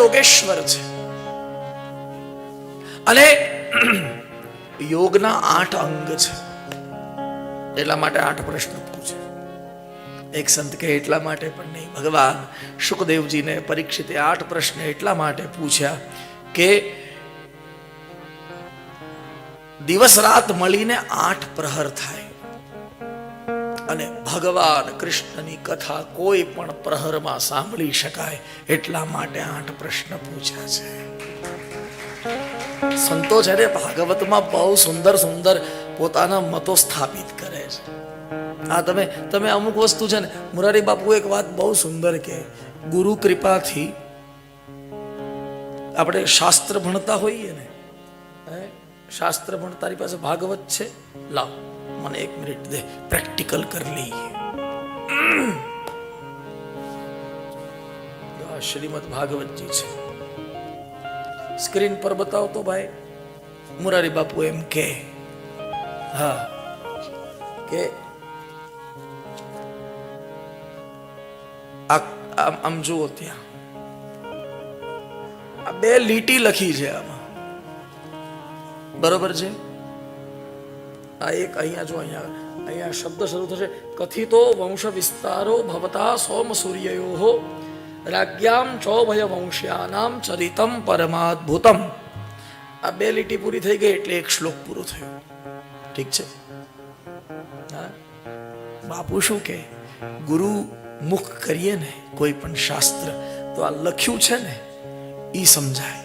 યોગેશ્વર છે. અને યોગના આઠ અંગ છે. એટલા માટે આઠ પ્રશ્ન પૂછે. એક સંત કે એટલા માટે પણ નહીં. ભગવાન સુખદેવજીને પરીક્ષિતે આઠ પ્રશ્ન એટલા માટે પૂછ્યા કે દિવસ રાત મળીને આઠ પ્રહર થાય. અને ભગવાન કૃષ્ણની કથા કોઈ પણ પ્રહરમાં સાંભળી શકાય એટલા માટે આઠ પ્રશ્ન પૂછ્યા છે. સંતો ને ભાગવતમાં બહુ સુંદર સુંદર પોતાના મતો સ્થાપિત કરે છે. આ તમે તમે અમુક વસ્તુ છે ને, મુરારી બાપુ એક વાત બહુ સુંદર કે ગુરુ કૃપાથી આપણે શાસ્ત્ર ભણતા હોઈએ ને શાસ્ત્ર ભણ, તારી પાસે ભાગવત છે? લાવ. મને એક મિનિટ દે. પ્રેક્ટિકલ કરી લઈએ. શ્રીમદ ભાગવતજી છે. સ્ક્રીન પર બતાવો તો ભાઈ. મુરારી બાપુ એમ કે, હા, કે આમ આમ જુઓ ત્યાં. આ બે લીટી લખી છે આમાં. બરોબર છે? આ એક અહીંયા જો અહીંયા અહીંયા શબ્દ શરૂ થશે. કથિતો વંશ વિસ્તારો ભવતા સોમ સૂર્યયો. રાજ્યામ ચોભય વંશ્યાનામ ચરિતમ પરમાદ્ભુતમ. આ બે લીટી પૂરી થઈ ગઈ એટલે એક શ્લોક પૂરો થયો. ઠીક છે? બાપુ શું કે, ગુરુ મુખ કરીએ ને કોઈ પણ શાસ્ત્ર, તો આ લખ્યું છે ને, ઈ સમજાય.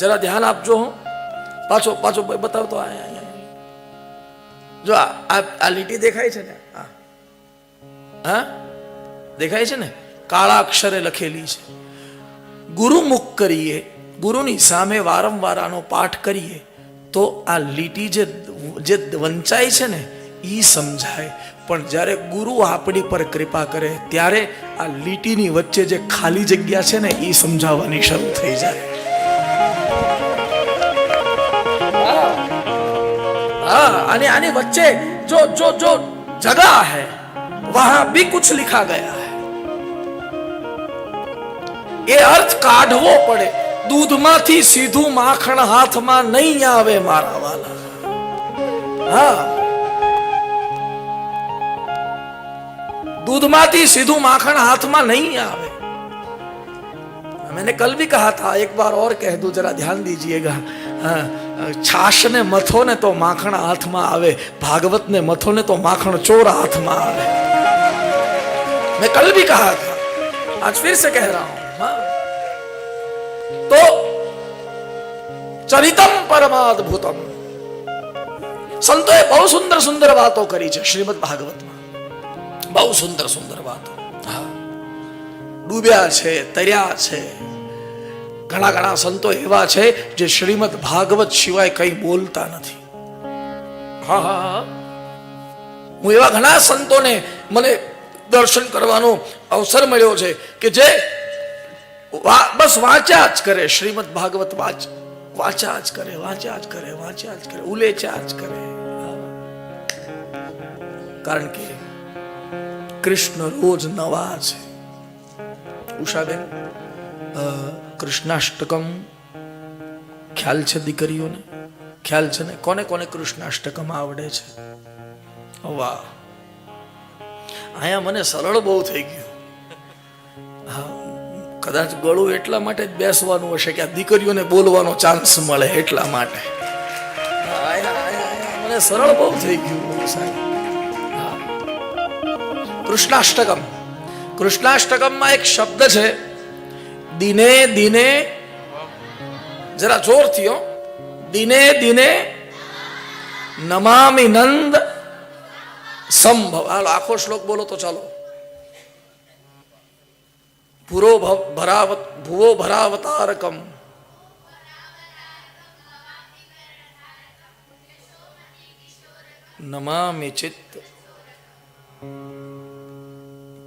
જરા ધ્યાન આપજો હો. પાછો પાછો બતાવતો આ. જો આ લીટી દેખાય છે ને? આ. હા? દેખાય છે ને? કાળા અક્ષરે લખેલી છે. ગુરુમુખ કરીએ, ગુરુની સામે વારંવાર આનો પાઠ કરીએ, તો આ લીટી જે જે વંચાય છે ને એ સમજાય. પણ જ્યારે ગુરુ આપણી પર કૃપા કરે, ત્યારે આ લીટીની વચ્ચે જે ખાલી જગ્યા છે ને એ સમજાવવાની શરૂ થઈ જાય. हाँ, आने आने बच्चे, जो जो जो जगह है, वहाँ भी कुछ लिखा गया है। ये अर्थ काढ़वो पड़े दूध माथी सीधू પડે દૂધમાંથી સીધું માખણ હાથમાં નહીં આવે મારા વાલા હા सीधू સીધું हाथ मा नहीं आवे। मैंने कल भी कहा था, एक बार और कह दू, जरा ध्यान दीजिएगा। हाँ। छाछ ने मथो ने तो माखण हाथ में आवे भागवत ने मथो ने तो माखण चोर हाथ में आवे मैं कल भी कहा था आज फिर से कह रहा हूं हाँ। तो ચરિતમ પરમાદભુતમ સંતોએ બહુ સુંદર સુંદર વાતો કરી છે શ્રીમદ ભાગવતમાં બહુ સુંદર સુંદર વાતો હા ડૂબ્યા છે તર્યા છે ઘણા ઘણા સંતો એવા છે જે શ્રીમદ ભાગવત સિવાય કઈ બોલતા નથી. હા હા હા. એવા ઘણા સંતોને મને દર્શન કરવાનો અવસર મળ્યો છે કે જે બસ વાંચ્યા જ કરે, શ્રીમદ ભાગવત વાંચ, વાંચ્યા જ કરે, વાંચ્યા જ કરે, વાંચ્યા જ કરે, ઉલેચ્યા જ કરે. કારણ કે કૃષ્ણ રોજ નવા છે. ઉષાબેન કૃષ્ણાષ્ટકમ? ખ્યાલ છે દીકરીઓને? ખ્યાલ છે ને? કોને કોને કૃષ્ણાષ્ટકમ આવડે છે? વાહ. અહીંયા મને સરળ બહુ થઈ ગયું. હા, કદાચ ગળું એટલા માટે જ બેસવાનું હશે કે આ દીકરીઓને બોલવાનો ચાન્સ મળે એટલા માટે. મને સરળ બહુ થઈ ગયું સાહેબ. કૃષ્ણાષ્ટકમ. કૃષ્ણાષ્ટકમમાં એક શબ્દ છે દિને દિને જરા જોરથી હો દિને દિને નમામિ નંદ સંભવ હાલો આખો શ્લોક બોલો તો ચાલો ભૂરો ભવ ભરાવત ભુવો ભરાવતારકમ નમામિ ચિત્ત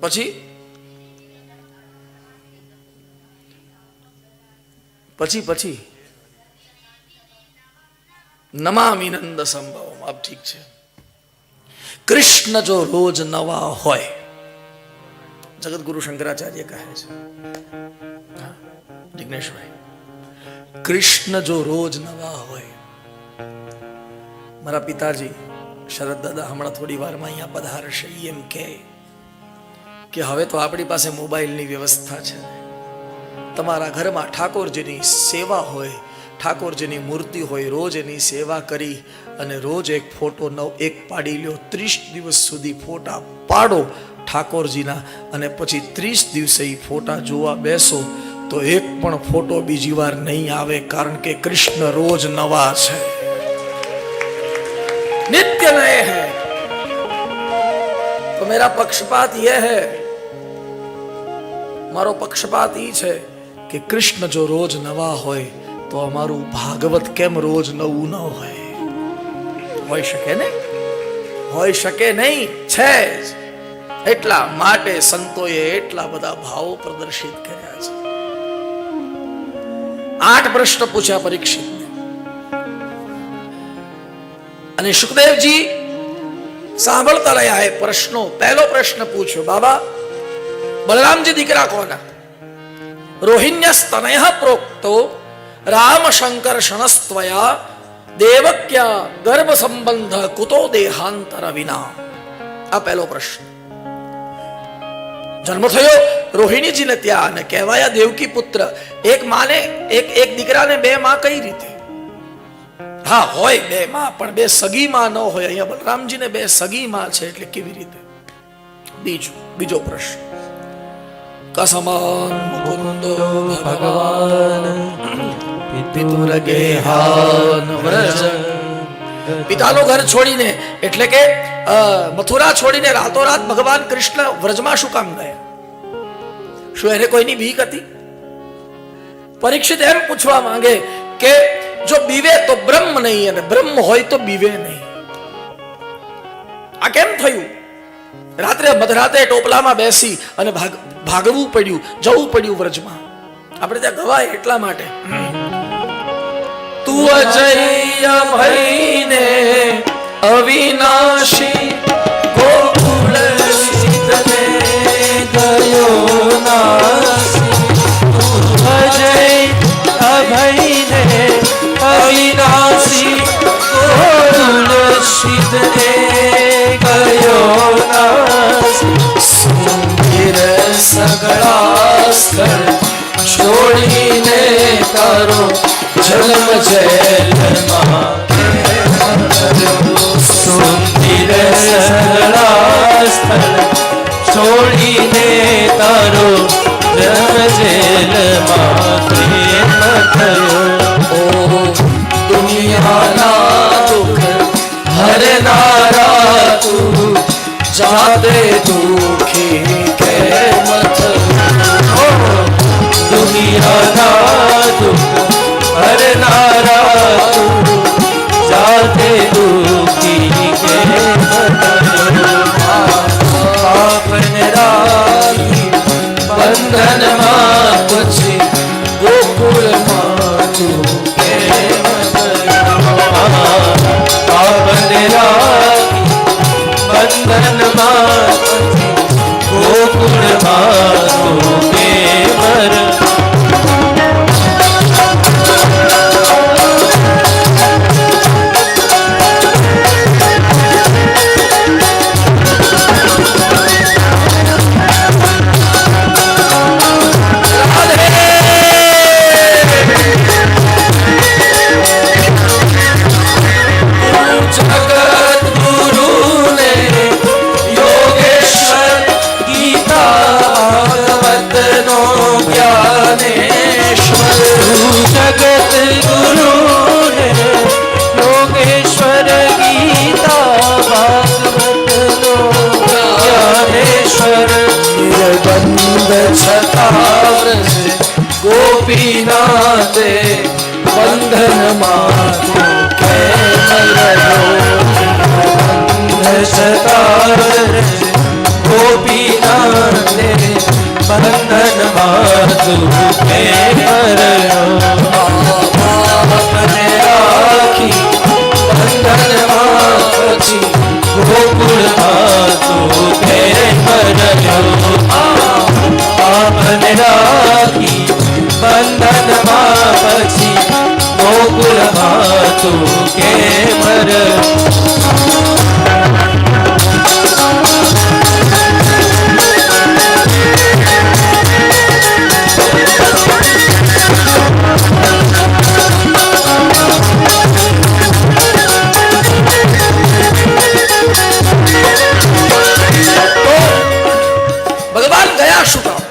પછી પછી પછી. નમામિનંદ સંભવ આપ ઠીક છે. કૃષ્ણ જો રોજ નવા હોય જગતગુરુ શંકરાચાર્ય કહે છે. જિજ્ઞેશભાઈ કૃષ્ણ જો રોજ નવા હોય, મારા પિતાજી, શરદ દાદા હમણાં થોડી વારમાં અહીંયા પધારશે, એમ કે હવે તો આપણી પાસે મોબાઈલની વ્યવસ્થા છે. તમારા ઘરમાં ઠાકોરજીની સેવા હોય, ઠાકોરજીની મૂર્તિ હોય, રોજ એની સેવા કરી અને રોજ એક ફોટો નવ, એક પાડી લ્યો, ત્રીસ દિવસ સુધી ફોટા પાડો ઠાકોરજીના અને પછી ત્રીસ દિવસે એ ફોટા જોવા બેસો તો એક પણ ફોટો બીજી વાર નહીં આવે કારણ કે કૃષ્ણ રોજ નવા છે. નિત્ય નય હૈ. તો મેરા પક્ષપાત યે હૈ. મારો પક્ષપાત ઈ છે કે કૃષ્ણ જો રોજ નવા હોય, તો અમારું ભાગવત કેમ રોજ નવું ન હોય? હોઈ શકે ને હોઈ શકે નહીં, છે એટલા માટે સંતોએ એટલા બધા ભાવો પ્રદર્શિત કર્યા છે. આઠ પ્રશ્ન પૂછ્યા પરીક્ષિતને. અને સુખદેવજી સાંભળતા રહ્યા એ પ્રશ્નો. પહેલો પ્રશ્ન પૂછ્યો, બાબા, બલરામજી દીકરા કોના? રોહિણ્ય સ્તનય પ્રોક્તો રામ શંકર દેવક્યા ગર્ભ સંબંધ કુતો દેહાંતર વિના આ પહેલો પ્રશ્ન જન્મ થયો રોહિણીજીને ત્યાં અને કહેવાયા દેવકી પુત્ર એક માને એક એક દીકરાને બે માં કઈ રીતે હા હોય બે માં પણ બે સગી માં ન હોય અહીંયા બલરામજીને બે સગી માં છે એટલે કેવી રીતે બીજું બીજો પ્રશ્ન કસમાન મુકુંદો ભગવાન પિતુરગેહાન વ્રજ પિતાનું ઘર છોડીને, એટલે કે મથુરા છોડીને રાતોરાત ભગવાન કૃષ્ણ વ્રજમાં શું કામ ગયા? શું એને કોઈની બીક હતી? પરીક્ષિત એમ પૂછવા માંગે કે, જો બીવે તો બ્રહ્મ નહીં અને બ્રહ્મ હોય તો બીવે નહીં. આ કેમ થયું? રાત્રે મધરાતે ટોપલામાં બેસી અને ભાગ ભાગવું પડ્યું, જવું પડ્યું વ્રજમાં. આપણે ત્યાં ગવાય એટલા માટે. તું અજય ભઈને અવિનાશી ગોકુળ શીતલે ગયો અભયને અવિનાશી ગયો નાસી સુંદર સગળા સ્થળ છોડીને તારો જન્મ જેલમાં સુંદર સરળા સ્થળ છોડીને તારો જન્મ જેલમાં પ્રેમ થયો જાતે દુખી કેમ દુનિયાના દુઃખ હરનારા જાતે દુખી કે પાપન બંધનમાં સતાર ગોપીનાથે બંધનમાં તું મને રાખી બંધનમાં પછી ગોકુળમાં તું મને રાખી બંધનમાં પછી ભગવાન ગયા શું કામ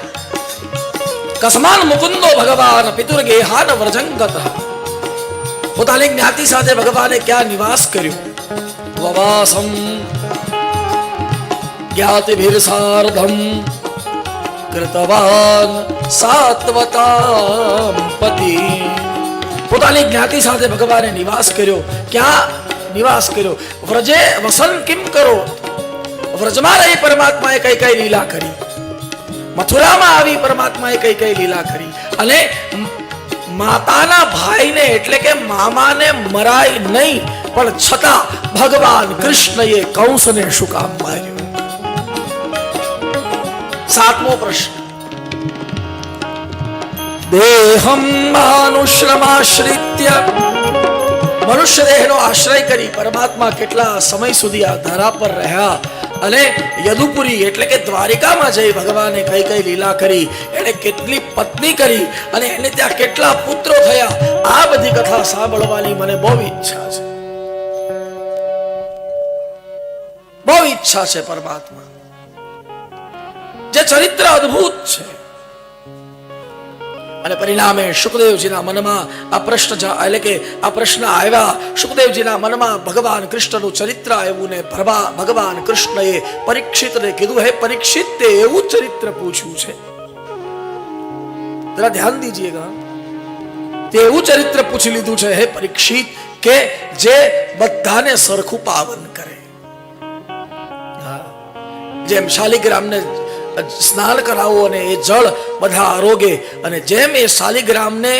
કસ્માન મુકુંદો ભગવાન પિતુર્ગેહાન વ્રજંગત પોતાની જ્ઞાતિ સાથે ભગવાને ક્યાં નિવાસ કર્યો વવાસમ જ્ઞાતિભીર સાર્ધમ કૃતવાન સાત્વતામ પતિ પોતાની જ્ઞાતિ સાથે ભગવાને નિવાસ કર્યો ક્યાં નિવાસ કર્યો વ્રજે વસન કિમ કરો વ્રજમાં રહી પરમાત્માએ કઈ કઈ લીલા કરી મથુરામાં આવી પરમાત્માએ કઈ કઈ લીલા કરી અને મ- માતાના ભાઈને એટલે કે મામાને મરાય નહીં, પણ છતાં ભગવાન કૃષ્ણએ કંસને શું કામ માર્યું? સાતમો પ્રશ્ન. દેહમ માનુશ્રમાશ્રિત્ય. મનુષ્ય દેહનો આશ્રય કરી પરમાત્મા કેટલા સમય સુધી આ ધરા પર રહ્યા અને યદુપુરી એટલે કે દ્વારિકામાં જઈ ભગવાને કઈ કઈ લીલા કરી કેટલી પત્ની કરી અને એને ત્યાં કેટલા પુત્રો થયા, આ બધી કથા સાંભળવાની મને બહુ ઈચ્છા છે. બહુ ઈચ્છા છે પરમાત્મા. જે ચરિત્ર અદ્ભુત છે. અને પરિણામે સુખદેવજીના મનમાં આ પ્રશ્ન એટલે કે આ પ્રશ્ન આવ્યા સુખદેવજીના મનમાં ભગવાન કૃષ્ણનું ચરિત્ર આવ્યું ને ભરવા- ભગવાન કૃષ્ણએ પરીક્ષિતને કીધું, હે પરીક્ષિત, તે એવું ચરિત્ર પૂછ્યું છે. જરા ધ્યાન દીજીએગા તે ચરિત્ર પૂછી લીધું છે, હે પરીક્ષિત, કે જે બધાને સરખું પાવન કરે. જેમ શાલિગ્રામને સ્નાન કરાવો અને એ જળ બધા આરોગે, અને જેમ એ શાલિગ્રામને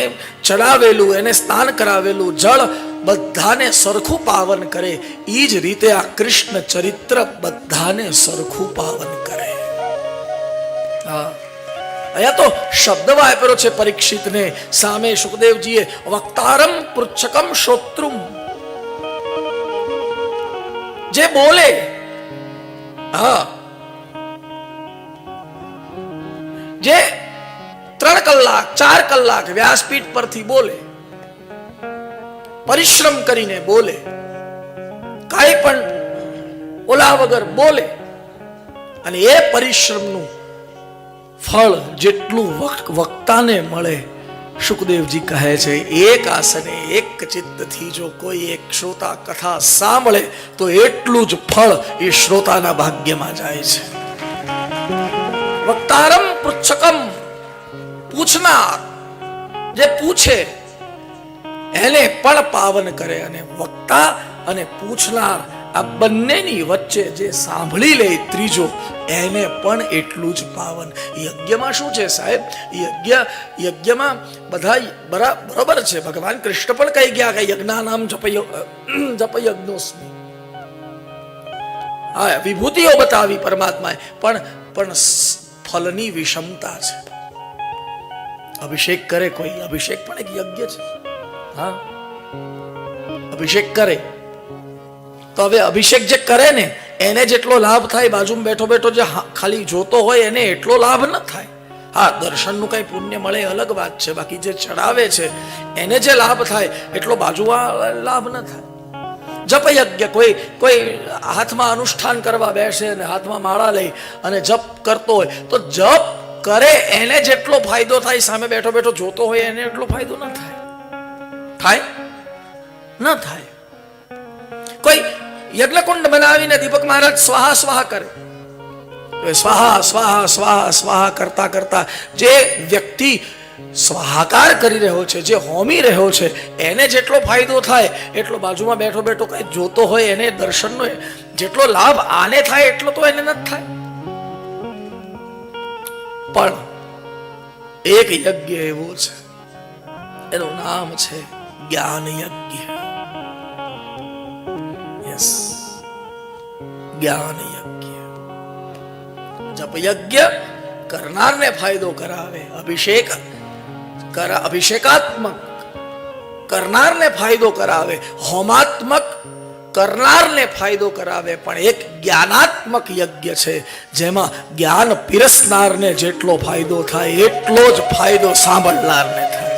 ચડાવેલું, એને સ્નાન કરાવેલું, જળ બધાને સરખું પાવન કરે એ જ રીતે આ કૃષ્ણ ચરિત્ર બધાને સરખું પાવન કરે. હા. અહીંયા તો શબ્દ વાપર્યો છે પરીક્ષિતને સામે સુખદેવજીએ વક્તારમ પૃચ્છકમ શોત્રુમ જે બોલે હા જે ત્રણ કલાક ચાર કલાક વ્યાસપીઠ પરથી બોલે પરિશ્રમ કરીને બોલે કાંઈ પણ ઓલા વગર બોલે અને એ પરિશ્રમનું ફળ જેટલું વક- વક્તાને મળે, સુખદેવજી કહે છે, એક આસને એક ચિત્તથી જો કોઈ એક શ્રોતા કથા સાંભળે, તો એટલું જ ફળ એ શ્રોતાના ભાગ્યમાં જાય છે. વક્તારમ પૃચ્છકમ પૂછનાર. જે પૂછે, એને પણ પાવન કરે અને વક્તા અને પૂછનાર આ બંનેની વચ્ચે જે સાંભળી લે ત્રીજો, એને પણ એટલું જ પાવન. યજ્ઞમાં શું છે સાહેબ? યજ્ઞ, યજ્ઞમાં બધા બરાબર છે. ભગવાન કૃષ્ણ પણ કહી ગયા કે યજ્ઞા નામ જપ જપ યજ્ઞોસ્મી હા, વિભૂતિઓ બતાવી પરમાત્માએ. પણ પણ ફલની વિષમતા છે. અભિષેક કરે કોઈ, અભિષેક પણ એક યજ્ઞ છે. હા? અભિષેક કરે. તો હવે અભિષેક જે કરે ને, એને જેટલો લાભ થાય, બાજુમાં બેઠો બેઠો જે ખાલી જોતો હોય, એને એટલો લાભ ન થાય. હા, દર્શનનું કઈ પુણ્ય મળે અલગ વાત છે. બાકી જે ચડાવે છે, એને જે લાભ થાય, એટલો બાજુમાં લાભ ન થાય. જપ યજ્ઞ, કોઈ કોઈ હાથમાં અનુષ્ઠાન કરવા બેસે અને હાથમાં માળા લઈ અને જપ કરતો હોય, તો જપ કરે, એને જેટલો ફાયદો થાય, સામે બેઠો બેઠો જોતો હોય, એને એટલો ફાયદો ન થાય. થાય? ન થાય. યજ્ઞકુંડ બનાવીને દીપક મહારાજ સ્વાહા સ્વાહા કરે. સ્વાહા સ્વાહા સ્વાહા સ્વાહા કરતા કરતા જે વ્યક્તિ સ્વાહાકાર કરી રહ્યો છે, જે હોમી રહ્યો છે, એને જેટલો ફાયદો થાય, એટલો બાજુમાં બેઠો બેઠો કઈ જોતો હોય, એને દર્શનનો જેટલો લાભ આને થાય, એટલો તો એને નથી થાય. પણ એક યજ્ઞ એવો છે. એનું નામ છે જ્ઞાન યજ્ઞ યસ જ્ઞાન યજ્ઞ. જપ યજ્ઞ કરનારને ફાયદો કરાવે, અભિષેક કર, અભિષેકાત્મક કરનારને ફાયદો કરાવે, હોમાત્મક કરનારને ફાયદો કરાવે, પણ એક જ્ઞાનાત્મક યજ્ઞ છે, જેમાં જ્ઞાન પીરસનારને જેટલો ફાયદો થાય, એટલો જ ફાયદો સાંભળનારને થાય.